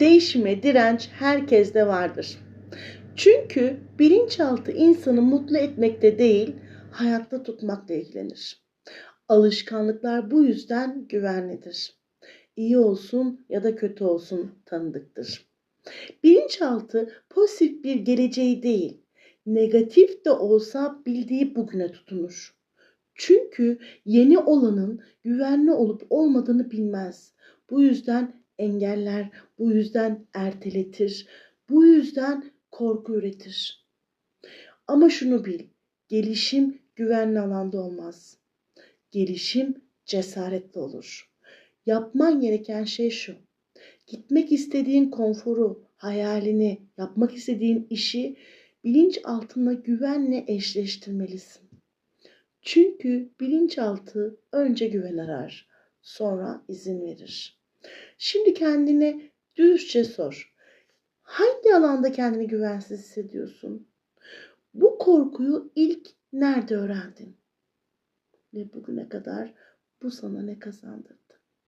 Değişime direnç herkeste vardır. Çünkü bilinçaltı insanı mutlu etmekte değil, hayatta tutmakla ilgilenir. Alışkanlıklar bu yüzden güvenlidir. İyi olsun ya da kötü olsun tanıdıktır. Bilinçaltı pozitif bir geleceği değil, negatif de olsa bildiği bugüne tutunur. Çünkü yeni olanın güvenli olup olmadığını bilmez. Bu yüzden engeller, bu yüzden erteletir, bu yüzden korku üretir. Ama şunu bil, gelişim güvenli alanda olmaz. Gelişim cesaretle olur. Yapman gereken şey şu. Gitmek istediğin konforu, hayalini, yapmak istediğin işi bilinç altına güvenle eşleştirmelisin. Çünkü bilinçaltı önce güven arar, sonra izin verir. Şimdi kendine dürüstçe sor. Hangi alanda kendini güvensiz hissediyorsun? Bu korkuyu ilk nerede öğrendin? Ve bugüne kadar bu sana ne kazandırdı?